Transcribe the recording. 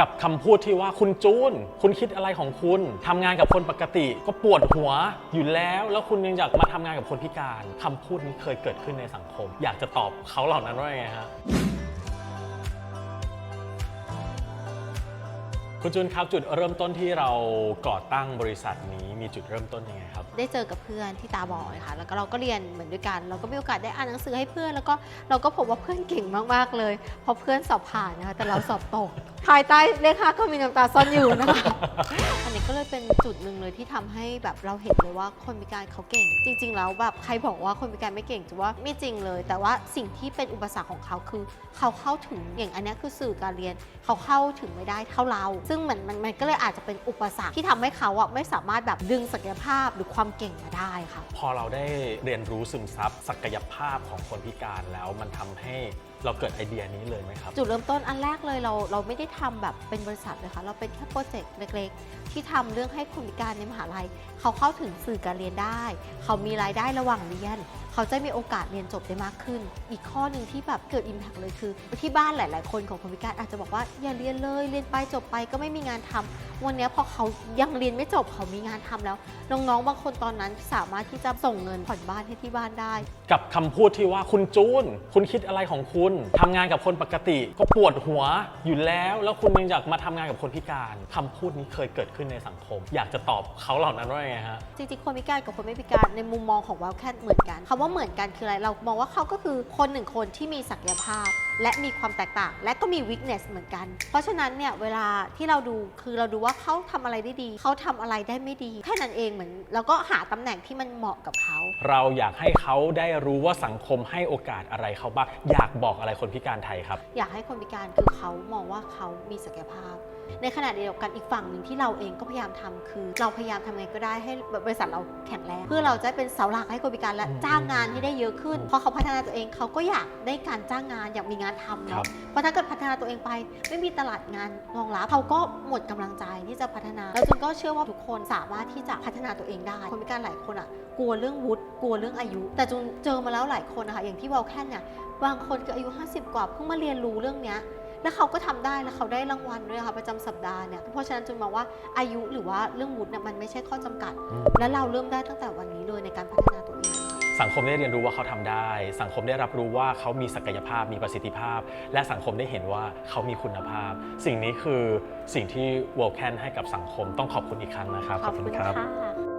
กับคำพูดที่ว่าคุณจูน คุณคิดอะไรของคุณทำงานกับคนปกติ ก็ปวดหัวอยู่แล้ว แล้วคุณยังอยากมาทำงานกับคนพิการคำพูดนี้เคยเกิดขึ้นในสังคม อยากจะตอบเขาเหล่านั้นว่าไงฮะ คุณจูนครับจุดเริ่มต้นที่เราก่อตั้งบริษัทนี้มีจุดเริ่มต้นยังไงครับ ได้เจอกับเพื่อนที่ตาบอดค่ะแล้วก็เราก็เรียนเหมือนด้วยกัน เราก็มีโอกาสได้อ่านหนังสือให้เพื่อน แล้วก็เราก็พบว่าเพื่อนเก่งมากๆเลยเพราะเพื่อนสอบผ่านนะคะแต่เราสอบตก ภายใต้เลขห้าก็มีน้ำตาซ่อนอยู่นะคะ อันนี้ก็เลยเป็นจุดหนึ่งเลยที่ทำให้แบบเราเห็นเลยว่าคนพิการเขาเก่ง จริง ๆ แล้วแบบใครบอกว่าคนพิการไม่เก่งจะว่าไม่จริงเลย แต่ว่าสิ่งที่เป็นอุปสรรคของเขาคือ เขาเข้าถึงอย่างอันเนี้ยคือสื่อการเรียน เขาเข้าถึงไม่ได้เท่าเราซึ่งมันมันมันก็เลยอาจจะเป็นอุปสรรคที่ทำให้เขาอะไม่สามารถแบบดึงศักยภาพหรือความเก่งมาได้ค่ะ พอเราได้เรียนรู้ซึมซับศักยภาพของคนพิการแล้วมันทำให้เราเกิดไอเดียนี้เลยไหมครับ จุดเริ่มต้นอันแรกเลยเราเราไม่ได้ทำแบบเป็นบริษัทเลยค่ะเราเป็นแค่โปรเจกต์เล็กๆ ที่ทำเรื่องให้คนพิการในมหาลัย เขาเข้าถึงสื่อการเรียนได้ เขามีรายได้ระหว่างเรียนเขาจะมีโอกาสเรียนจบได้มากขึ้น อีกข้อหนึ่งที่แบบเกิดอิมแพกเลยคือ ที่บ้านหลาย ๆ คนของคนพิการอาจจะบอกว่าอย่าเรียนเลยเรียนไปจบไปก็ไม่มีงานทำวันเนี้ยพอเขายังเรียนไม่จบเขามีงานทำแล้ว น้อง ๆ บางคนตอนนั้นสามารถที่จะส่งเงินผ่อนบ้านให้ที่บ้านได้ กับคำพูดที่ว่าคุณจูน คุณคิดอะไรของคุณทำงานกับคนปกติก็ปวดหัวอยู่แล้ว แล้วคุณยังอยากมาทำงานกับคนพิการคำพูดนี้เคยเกิดขึ้นในสังคม อยากจะตอบเขาเหล่านั้นว่าไงฮะจริงๆคนพิการกับคนไม่พิการในมุมมองของว i l d c a t เหมือนกันคำว่าเหมือนกันคืออะไร เรามองว่าเขาก็คือคนหนึ่งคนที่มีศักยภาพ และมีความแตกต่าง และก็มี weakness เหมือนกัน เพราะฉะนั้นเนี่ยเวลาที่เราดูคือเราดูว่าเขาทำอะไรได้ดี เขาทำอะไรได้ไม่ดี แค่นั้นเองเหมือนเราก็หาตำแหน่งที่มันเหมาะกับเขา เราอยากให้เขาได้รู้ว่าสังคมให้โอกาสอะไรเขาบ้างอยากบอกอะไรคนพิการไทยครับ อยากให้คนพิการคือเขามองว่าเขามีศักยภาพ ในขณะเดียวกันอีกฝั่งหนึ่งที่เราเองก็พยายามทำคือ เราพยายามทำไงก็ได้ให้บริษัทเราแข็งแรงเพื่อเราจะเป็นเสาหลักให้คนพิการและอืมจ้างงานให้ได้เยอะขึ้นพอเขาพัฒนาตัวเองเขาก็อยากได้การจ้างงานอยากมีงานทำครัเนาะบ เพราะถ้าเกิดพัฒนาตัวเองไป ไม่มีตลาดงานรองรับเขาก็หมดกำลังใจที่จะพัฒนา แล้วจุนก็เชื่อว่าทุกคนสามารถที่จะพัฒนาตัวเองได้ คนพิการหลายคนอะกลัวเรื่องวุฒิกลัวเรื่องอายุ แต่จุนเจอมาแล้วหลายคนนะคะอย่างที่วอลแคนเนี่ยบางคนคืออายุ 50 กว่าเพิ่งมาเรียนรู้เรื่องเนี้ย แล้วเขาก็ทำได้แล้วเขาได้รางวัลด้วยค่ะประจำสัปดาห์เนี่ยเพราะฉะนั้นจุนมองว่าอายุหรือว่าเรื่องวุฒิเนี่ยมันไม่ใช่ข้อจำกัด อืม และเราเริ่มได้ตั้งแต่วันนี้เลยในการพัฒนาตัวเอง สังคมได้เรียนรู้ว่าเขาทำได้ สังคมได้รับรู้ว่าเขามีศักยภาพมีประสิทธิภาพ และสังคมได้เห็นว่าเขามีคุณภาพ สิ่งนี้คือสิ่งที่ World Can ให้กับสังคมต้องขอบคุณอีกครั้งนะครับ ขอบคุณครับ